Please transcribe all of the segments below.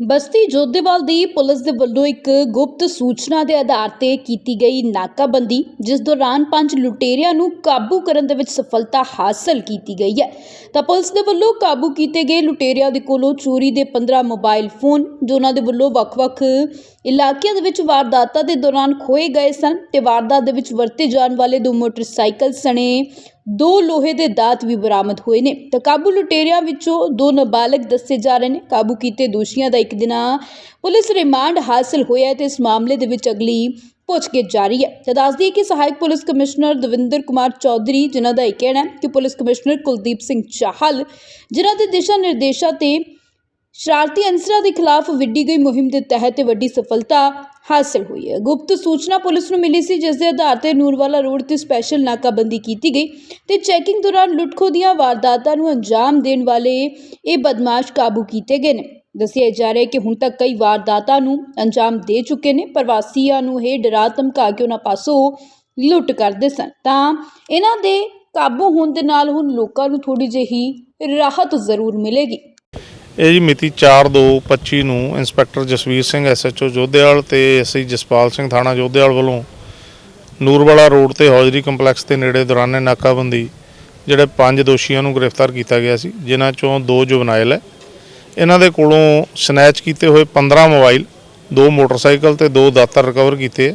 ਬਸਤੀ ਜੋਧੇਵਾਲ ਦੀ police ਦੇ ਵੱਲੋਂ ਇੱਕ ਗੁਪਤ ਸੂਚਨਾ ਦੇ ਆਧਾਰ ਤੇ ਕੀਤੀ ਗਈ ਨਾਕਾਬੰਦੀ, ਜਿਸ ਦੌਰਾਨ ਪੰਜ ਲੁਟੇਰਿਆਂ ਨੂੰ ਕਾਬੂ ਕਰਨ ਦੇ ਵਿੱਚ ਸਫਲਤਾ ਹਾਸਲ ਕੀਤੀ ਗਈ ਹੈ। ਤਾਂ ਪੁਲਿਸ ਦੇ ਵੱਲੋਂ ਕਾਬੂ ਕੀਤੇ ਗਏ ਲੁਟੇਰਿਆਂ ਦੇ ਕੋਲੋਂ ਚੋਰੀ ਦੇ 15 ਮੋਬਾਈਲ ਫੋਨ ਜੋ ਉਹਨਾਂ ਦੇ ਵੱਲੋਂ ਵੱਖ-ਵੱਖ ਇਲਾਕਿਆਂ ਦੇ ਵਿੱਚ ਵਾਰਦਾਤਾਂ ਦੇ ਦੌਰਾਨ ਖੋਏ ਗਏ ਸਨ ਤੇ ਵਾਰਦਾਤ ਦੇ ਵਿੱਚ ਵਰਤੇ ਜਾਣ ਵਾਲੇ ਦੋ ਮੋਟਰਸਾਈਕਲ ਸਣੇ ਦੋ ਲੋਹੇ ਦੇ ਦਾਤ ਵੀ ਬਰਾਮਦ ਹੋਏ ਨੇ। ਤਾਂ ਕਾਬੂ ਲੁਟੇਰਿਆਂ ਵਿੱਚੋਂ ਦੋ ਨਾਬਾਲਗ ਦੱਸੇ ਜਾ ਰਹੇ ਨੇ। ਕਾਬੂ ਕੀਤੇ ਦੋਸ਼ੀਆਂ ਦਾ ਇੱਕ ਦਿਨਾ ਪੁਲਿਸ ਰਿਮਾਂਡ ਹਾਸਲ ਹੋਇਆ ਹੈ ਤੇ ਇਸ ਮਾਮਲੇ ਦੇ ਵਿੱਚ ਅਗਲੀ ਪੁੱਛਗਿੱਛ ਜਾਰੀ ਹੈ। ਤਾਂ ਦੱਸ ਦਈਏ ਕਿ ਸਹਾਇਕ ਪੁਲਿਸ ਕਮਿਸ਼ਨਰ ਦਵਿੰਦਰ ਕੁਮਾਰ ਚੌਧਰੀ, ਜਿਨ੍ਹਾਂ ਦਾ ਇਹ ਕਹਿਣਾ ਹੈ ਕਿ ਪੁਲਿਸ ਕਮਿਸ਼ਨਰ ਕੁਲਦੀਪ ਸਿੰਘ ਚਾਹਲ, ਜਿਨ੍ਹਾਂ ਦੇ ਦਿਸ਼ਾ ਨਿਰਦੇਸ਼ਾਂ ਤੇ ਸ਼ਰਾਰਤੀ ਅਨਸਰਾਂ ਦੇ ਖਿਲਾਫ ਵਿੱਢੀ ਗਈ ਮੁਹਿੰਮ ਦੇ ਤਹਿਤ ਵੱਡੀ ਸਫਲਤਾ ਹਾਸਲ ਹੋਈ ਹੈ। ਗੁਪਤ ਸੂਚਨਾ ਪੁਲਿਸ ਨੂੰ ਮਿਲੀ ਸੀ, ਜਿਸ ਦੇ ਆਧਾਰ ਤੇ ਨੂਰਵਾਲਾ ਰੋਡ ਤੇ ਸਪੈਸ਼ਲ ਨਾਕਾਬੰਦੀ ਕੀਤੀ ਗਈ ਤੇ ਚੈਕਿੰਗ ਦੌਰਾਨ ਲੁੱਟਖੋ ਦੀਆਂ ਵਾਰਦਾਤਾਂ ਨੂੰ ਅੰਜਾਮ ਦੇਣ ਵਾਲੇ ਇਹ ਬਦਮਾਸ਼ ਕਾਬੂ ਕੀਤੇ ਗਏ ਨੇ। ਦੱਸਿਆ ਜਾ ਰਿਹਾ ਹੈ ਕਿ ਹੁਣ ਤੱਕ ਕਈ ਵਾਰਦਾਤਾਂ ਨੂੰ ਅੰਜਾਮ ਦੇ ਚੁੱਕੇ ਨੇ। ਪ੍ਰਵਾਸੀਆਂ ਨੂੰ ਇਹ ਡਰਾ ਧਮਕਾ ਕੇ ਉਹਨਾਂ ਪਾਸੋਂ ਲੁੱਟ ਕਰਦੇ ਸਨ। ਤਾਂ ਇਹਨਾਂ ਦੇ ਕਾਬੂ ਹੋਣ ਦੇ ਨਾਲ ਹੁਣ ਲੋਕਾਂ ਨੂੰ ਥੋੜੀ ਜਿਹੀ ਰਾਹਤ ਜ਼ਰੂਰ ਮਿਲੇਗੀ। ਇਹ ਜੀ ਮਿਤੀ 4/2/25 ਨੂੰ ਇੰਸਪੈਕਟਰ ਜਸਵੀਰ ਸਿੰਘ ਐਸਐਚਓ ਜੋਧੇਵਾਲ ਤੇ ਐਸਆਈ ਜਸਪਾਲ ਸਿੰਘ ਥਾਣਾ ਜੋਧੇਵਾਲ ਵੱਲੋਂ ਨੂਰਵਾਲਾ ਰੋਡ ਤੇ ਹੌਜਰੀ ਕੰਪਲੈਕਸ ਦੇ ਨੇੜੇ ਦੌਰਾਨੇ ਨਾਕਾਬੰਦੀ ਜਿਹੜੇ ਪੰਜ ਦੋਸ਼ੀਆਂ ਨੂੰ ਗ੍ਰਿਫਤਾਰ ਕੀਤਾ ਗਿਆ ਸੀ, ਜਿਨ੍ਹਾਂ ਚੋਂ ਦੋ ਜੁਵਨਾਈਲ ਹੈ। ਇਹਨਾਂ ਦੇ ਕੋਲੋਂ ਸਨੈਚ ਕੀਤੇ ਹੋਏ 15 ਮੋਬਾਈਲ, ਦੋ ਮੋਟਰਸਾਈਕਲ ਤੇ ਦੋ ਦਾਤਰ ਰਿਕਵਰ ਕੀਤੇ।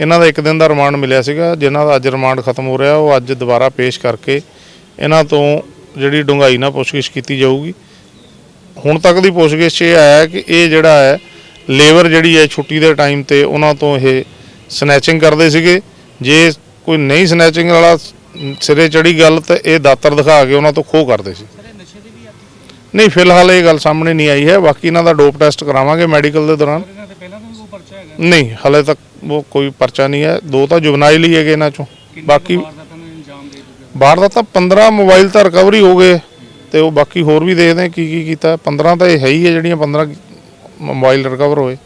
ਇਹਨਾਂ ਦਾ ਇੱਕ ਦਿਨ ਦਾ ਰਿਮਾਂਡ ਮਿਲਿਆ ਸੀਗਾ, ਜਿਨ੍ਹਾਂ ਦਾ ਅੱਜ ਰਿਮਾਂਡ ਖਤਮ ਹੋ ਰਿਹਾ, ਉਹ ਅੱਜ ਦੁਬਾਰਾ ਪੇਸ਼ ਕਰਕੇ ਇਹਨਾਂ ਤੋਂ ਜਿਹੜੀ ਡੂੰਘਾਈ ਨਾਲ ਪੁੱਛਗਿੱਛ ਕੀਤੀ ਜਾਊਗੀ। ਹੁਣ ਤੱਕ ਦੀ ਪੁੱਛਗਿੱਛ 'ਚ ਇਹ ਆਇਆ ਕਿ ਇਹ ਜਿਹੜਾ ਹੈ, ਲੇਬਰ ਜਿਹੜੀ ਹੈ ਛੁੱਟੀ ਦੇ ਟਾਈਮ ਤੇ ਉਹਨਾਂ ਤੋਂ ਇਹ ਸਨੈਚਿੰਗ ਕਰਦੇ ਸੀਗੇ। ਜੇ ਕੋਈ ਨਹੀਂ ਸਨੈਚਿੰਗ ਵਾਲਾ ਸਿਰੇ ਚੜੀ ਗੱਲ ਤਾਂ ਇਹ ਦਾਤਰ ਦਿਖਾ ਕੇ ਉਹਨਾਂ ਤੋਂ ਖੋਹ ਕਰਦੇ ਸੀ। ਨਹੀਂ, ਫਿਲਹਾਲ ਇਹ ਗੱਲ ਸਾਹਮਣੇ ਨਹੀਂ ਆਈ ਹੈ। ਬਾਕੀ ਇਹਨਾਂ ਦਾ ਡੋਪ ਟੈਸਟ ਕਰਾਵਾਂਗੇ ਮੈਡੀਕਲ ਦੇ ਦੌਰਾਨ। ਨਹੀਂ, ਹਲੇ ਤੱਕ ਉਹ ਕੋਈ ਪਰਚਾ ਨਹੀਂ ਹੈ। ਦੋ ਤਾਂ ਜੁਵਨਾਈਲ ਹੀ ਹੈਗੇ ਇਹਨਾਂ ਚੋਂ। ਬਾਕੀ ਬਾਹਰ ਦਾ ਤਾਂ 15 ਮੋਬਾਈਲ ਤਾਂ ਰਿਕਵਰੀ ਹੋ ਗਏ। ਤੇ ਉਹ ਬਾਕੀ ਹੋਰ ਵੀ ਦੇਖਦੇ ਹਾਂ ਕੀ ਕੀ ਕੀਤਾ। 15 ਤਾਂ ਇਹ ਹੈ ਹੀ ਹੈ ਜਿਹੜੀਆਂ 15 ਮੋਬਾਈਲ ਰਿਕਵਰ ਹੋਏ।